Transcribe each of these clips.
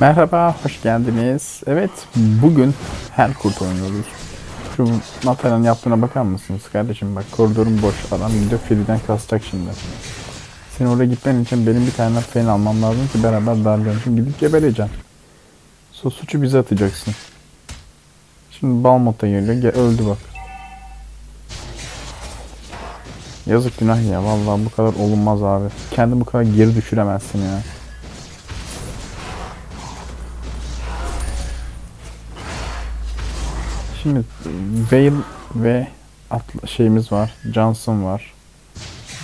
Merhaba, hoş geldiniz. Evet, bugün her kurt oynuyoruz. Şu Natal'ın yaptığına bakar mısınız kardeşim? Bak koridorun boş. Adam gidiyor Free'den kasacak şimdi. Senin oraya gitmen için benim bir tane fen almam lazım ki beraber darlayalım. Şimdi gidip gebereceksin. So, suçu bize atacaksın. Şimdi Balmot'a geliyor. Ge öldü bak. Yazık günah ya. Vallahi bu kadar olunmaz abi. Kendini bu kadar geri düşüremezsin ya. Şimdi Veil ve atla şeyimiz var. Johnson var.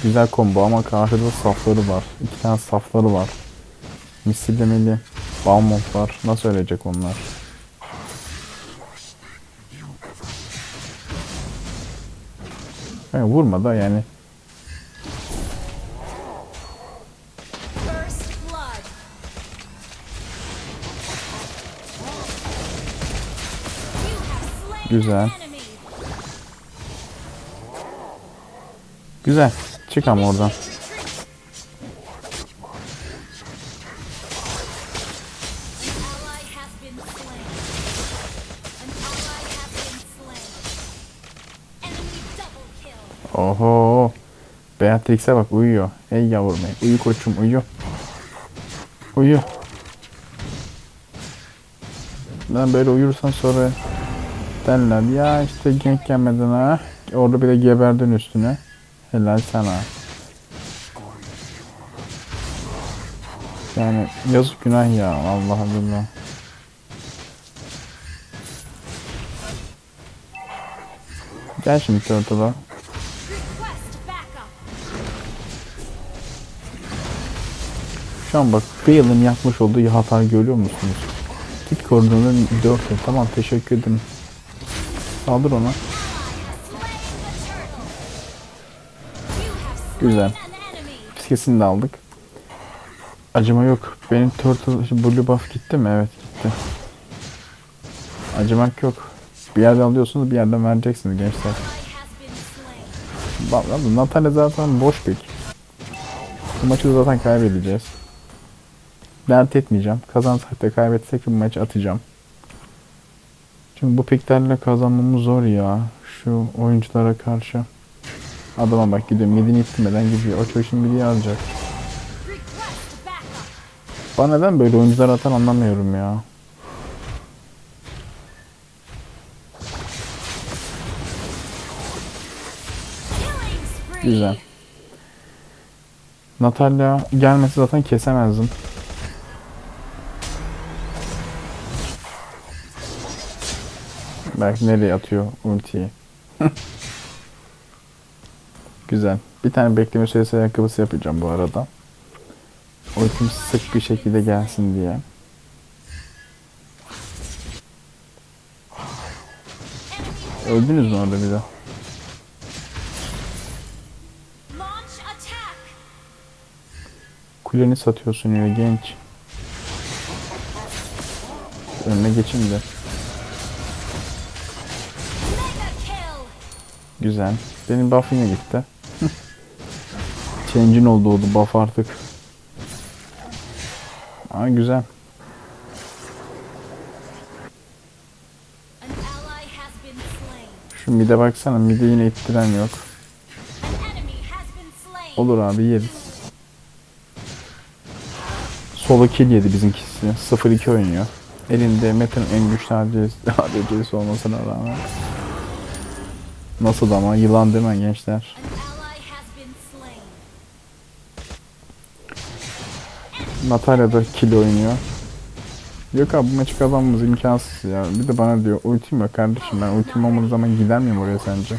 Güzel combo ama karşıda safları var. İki tane safları var. Misillemeli Balmont var. Nasıl ölecek onlar? Yani vurma da yani Güzel. güzel. Çık ama oradan. Oho. Beatrix'e bak uyuyor. Ey yavrum ey. Uyu koçum uyu. Uyu. Ben böyle uyursan sonra derler ya işte genç gelmedin ha. Orada bir de geberdin üstüne. Helal sana. Yani yazık günah ya. Allah Allah. Gel şimdi Turtle'a. Şu an bak Bale'ın yapmış olduğu hatayı görüyor musunuz? Git koridorun 4 Tamam teşekkür ederim. Saldır ona. Güzel. Fiskesini de aldık. Acıma yok. Benim Turtle Blue buff gitti mi? Evet gitti. Acımak yok. Bir yerden alıyorsunuz bir yerden vereceksiniz gençler. Vallahi Natalya zaten boş pek. Bu maçı zaten kaybedeceğiz. Dert etmeyeceğim. Kazansak da kaybetsek bu maçı atacağım. Çünkü bu piklerle kazanmamız zor ya. Şu oyunculara karşı. Adama bak gidiyorum. Yediğini ittirmeden gidiyor. O çocuk şimdi bir alacak. Bana neden böyle oyuncular atan anlamıyorum ya. Güzel. Natalya gelmesi zaten kesemezdim. Belki nereye atıyor ultiyi. Güzel. Bir tane bekleme süresi ayakkabısı yapacağım bu arada. Ultim sık bir şekilde gelsin diye. Öldünüz mü orada bir de? Launch attack. Kuleni satıyorsun ya genç. Önüne geçin de. Güzel. Benim buff yine gitti. Change'in oldu oldu buff artık. Aa güzel. Şu mide baksana mide yine ittiren yok. Olur abi yeriz. Solo kill yedi bizimkisi. 0-2 oynuyor. Elinde Meta'nın en güçlü ADC'si olmasına rağmen. Nasıl ama yılan mi gençler? Natalya da kill oynuyor. Yok abi bu maçı kazanmamız imkansız ya. Bir de bana diyor ultim yok kardeşim ben ultim olmadığı zaman gider miyim oraya sence?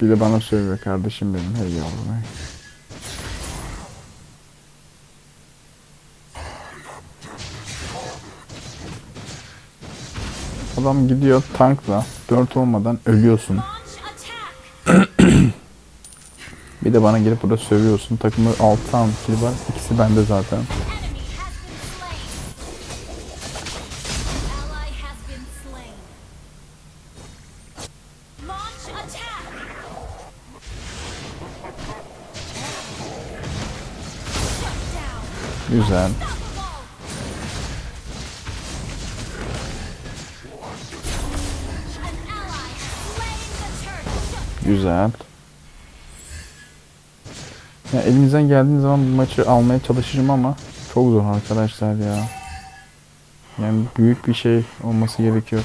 Bir de bana söylüyor kardeşim benim hey yavrum hey. Adam gidiyor tankla 4 olmadan ölüyorsun. Bir de bana gelip burada sövüyorsun. Takımda 6 tane kill var. İkisi bende zaten. Enemy Güzel. Ya elimizden geldiği zaman bu maçı almaya çalışacağım ama çok zor arkadaşlar ya. Yani büyük bir şey olması gerekiyor.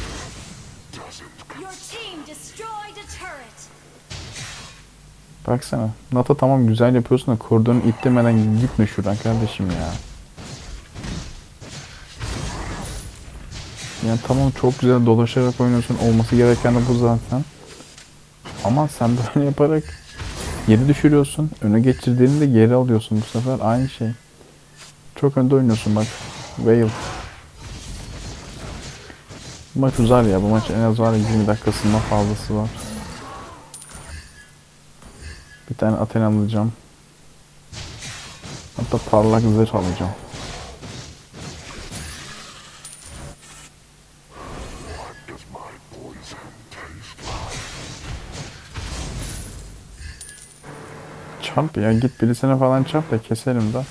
Baksana. Nata tamam güzel yapıyorsun da koridorunu ittirmeden gitme şuradan kardeşim ya. Yani tamam çok güzel dolaşarak oynuyorsun. Olması gereken de bu zaten. Ama sen böyle yaparak geri düşürüyorsun. Öne geçirdiğini de geri alıyorsun bu sefer. Aynı şey. Çok önde oynuyorsun bak. Whale. Maç uzar ya. Bu maç en az var ya 20 dakikasından fazlası var. Bir tane Athena alacağım. Hatta parlak zırh alacağım. Çarp ya git birisine falan çarp da keselim de.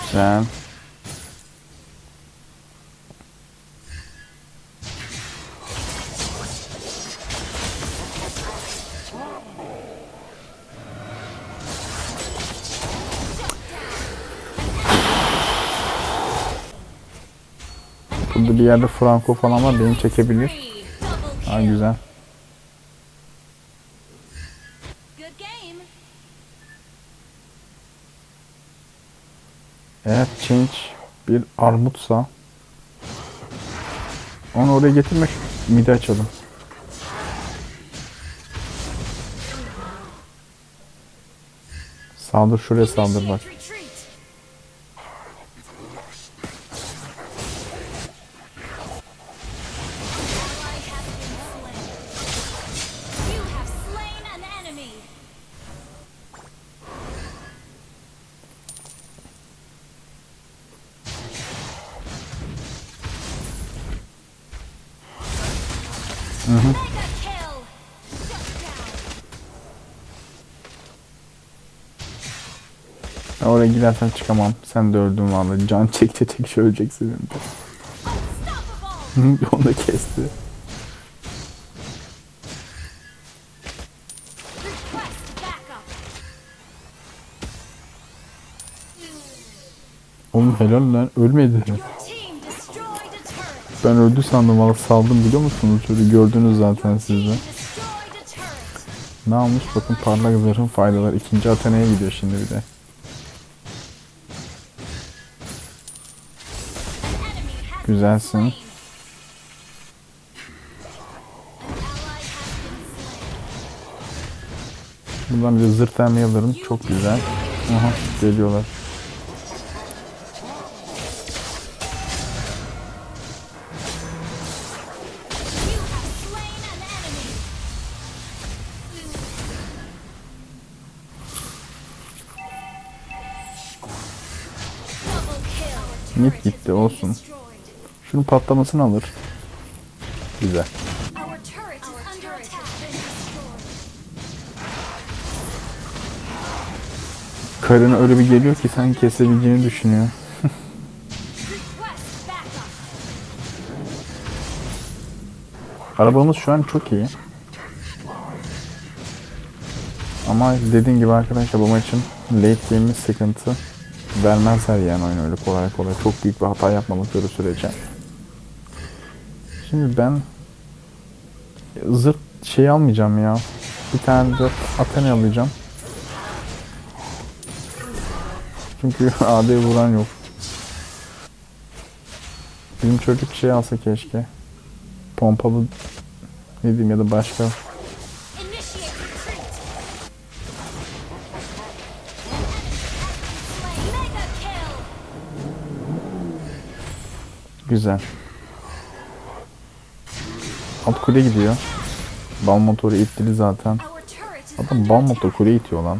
Güzel. Burada bir yerde Franco falan var beni çekebilir. Ha güzel. Eğer change bir armutsa onu oraya getirmek midi açalım. Saldır şuraya saldır bak. Kill. Shut down. Oraya gidersen çıkamam. Sen de öldün vallahi. Can çekti tek öleceksin şimdi. Unstoppable. Onu da kesti. Oğlum helal lan ölmedi. Ben öldü sandım valla saldım biliyor musunuz? Şöyle gördünüz zaten siz. Ne almış bakın parlak zırhın faydaları. İkinci Athena'ya gidiyor şimdi bir de. Güzelsin. Buradan bir de zırh alırım. Çok güzel. Aha geliyorlar. Mid gitti olsun. Şunun patlamasını alır. Güzel. Karına öyle bir geliyor ki sen kesebileceğini düşünüyor. Arabamız şu an çok iyi. Ama dediğim gibi arkadaşlar bu maçın late game'i sıkıntı vermezler yani oyunu öyle kolay kolay. Çok büyük bir hata yapmadıkları sürece. Şimdi ben zırt şey almayacağım ya. Bir tane de Athena alacağım. Çünkü AD vuran yok. Bizim çocuk şey alsa keşke. Pompalı ne diyeyim ya da başka. Güzel. Alt kule gidiyor. Bal motoru ittili zaten. Adam bal motoru kule itiyor lan.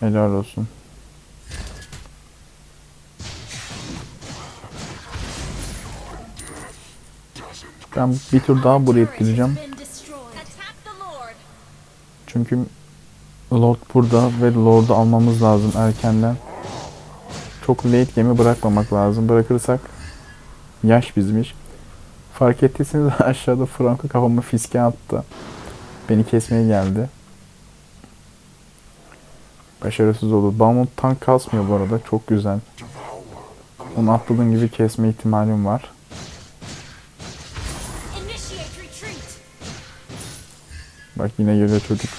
Helal olsun. Ben bir tur daha buraya Lord. Çünkü Lord burada ve Lord'u almamız lazım erkenden. Çok late game'i bırakmamak lazım. Bırakırsak yaş bizim iş. Fark ettiyseniz aşağıda Franco kafamı fiske attı. Beni kesmeye geldi. Başarısız oldu. Balmont tank kasmıyor bu arada. Çok güzel. Onu atladığın gibi kesme ihtimalim var. Bak yine geliyor çocuk.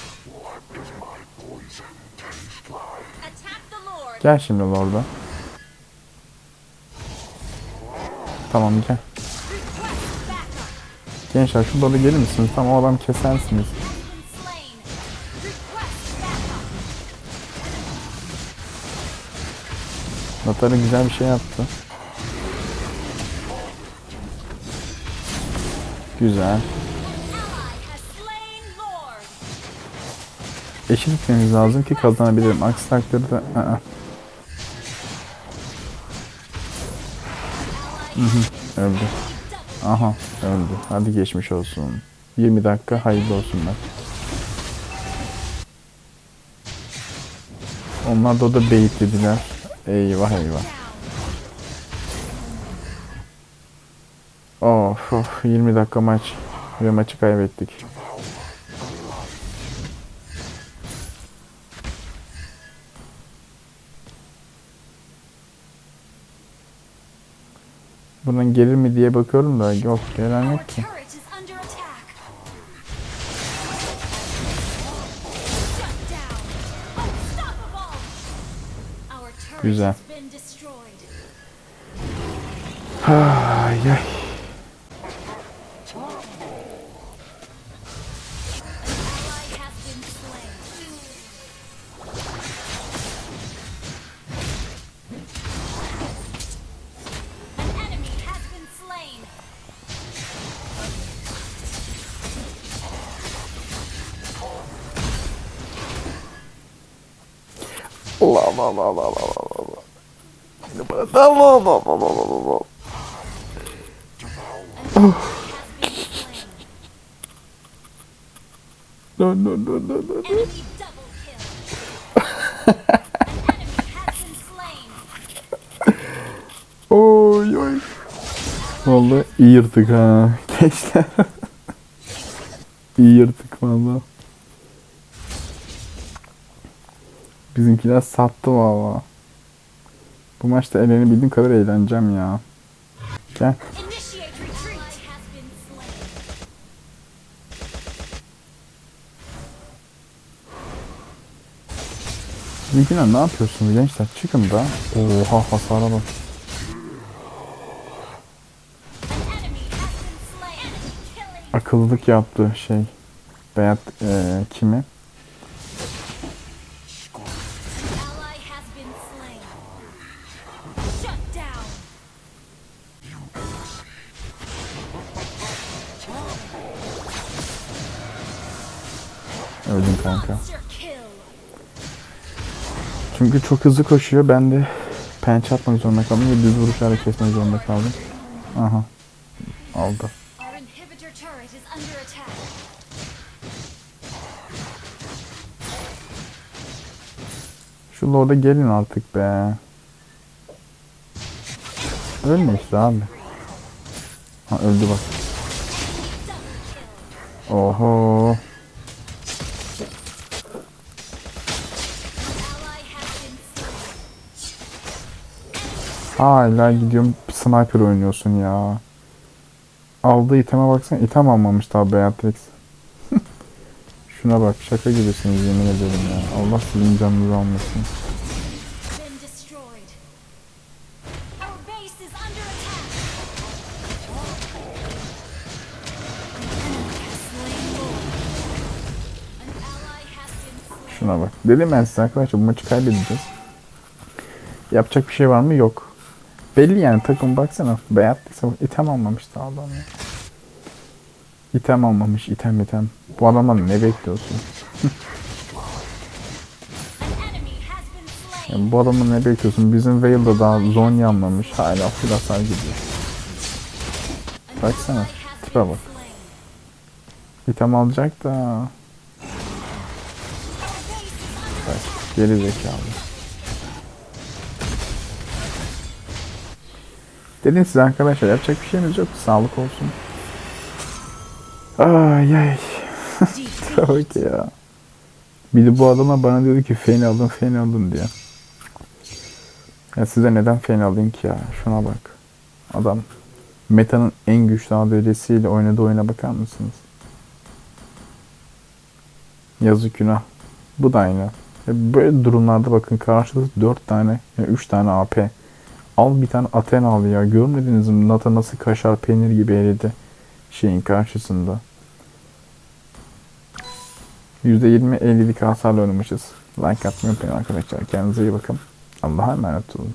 Gel şimdi Lord'a. Tamam gel. Gençler şu Lord'a gelir misiniz? Tamam o adam kesersiniz. Natara güzel bir şey yaptı. Güzel. Eşit gitmemiz lazım ki kazanabilirim. Aksi takdirde... ı-ı. Öldü. Aha öldü. Hadi geçmiş olsun. 20 dakika hayırlı olsunlar. Onlar da o da beyit dediler. Eyvah eyvah. Of of 20 dakika maç. Ve maçı kaybettik. Buradan gelir mi diye bakıyorum da yok gelen yok ki. turret is under Allah Allah Allah Allah Allah. Yine bana Allah Allah Allah Allah Allah Allah. Kill. An enemy has been slain. Oy oy. Vallahi iyi yırtık ha. Gençler. iyi yırtık valla. Bizimkiler sattı valla. Bu maçta eleni bildiğim kadar eğleneceğim ya. Gel. Bizimkiler ne yapıyorsunuz gençler? Çıkın da. Oha hasara bak. Akıllılık yaptı şey. Beyat eee, kimi? Öldüm kanka. Çünkü çok hızlı koşuyor. Ben de pençe atmak zorunda kaldım ve düz vuruşlarla kesmek zorunda kaldım. Aha. Aldı. Şu Lord'a gelin artık be. Ölme işte abi. Ha öldü bak. Oho. Hala gidiyorum sniper oynuyorsun ya. Aldığı iteme baksana. item almamış daha Beatrix. Şuna bak şaka gibisiniz yemin ederim ya. Allah sizin canınızı almasın. Şuna bak. Dedim ben size arkadaşlar bu maçı kaybedeceğiz. Yapacak bir şey var mı? Yok. Belli yani takım baksana. Bak. item almamış daha adam ya. İtem almamış. item item. Bu adamdan ne bekliyorsun? Yani bu adamdan ne bekliyorsun? Bizim Vale'da daha Zonya almamış. Hala full gidiyor. An Baksana, tipe bak. İtem alacak da. Bak geri zekalı. Dedim size arkadaşlar yapacak bir şeyimiz yok. Sağlık olsun. Ay ay. Bak ya. Bir de bu adama bana diyordu ki feni alın feni alın diye. Ya size neden feni alayım ki ya? Şuna bak. Adam Meta'nın en güçlü ADC'siyle oynadığı oyuna bakar mısınız? Yazık günah. Bu da aynı. Böyle durumlarda bakın karşınızda 4 tane, ya 3 tane AP. Al bir tane Athena al ya. Görmediniz mi? Nata nasıl kaşar peynir gibi eridi şeyin karşısında. %20 50'lik hasarla oynamışız. Like atmayı unutmayın arkadaşlar. Kendinize iyi bakın. Allah'a emanet olun.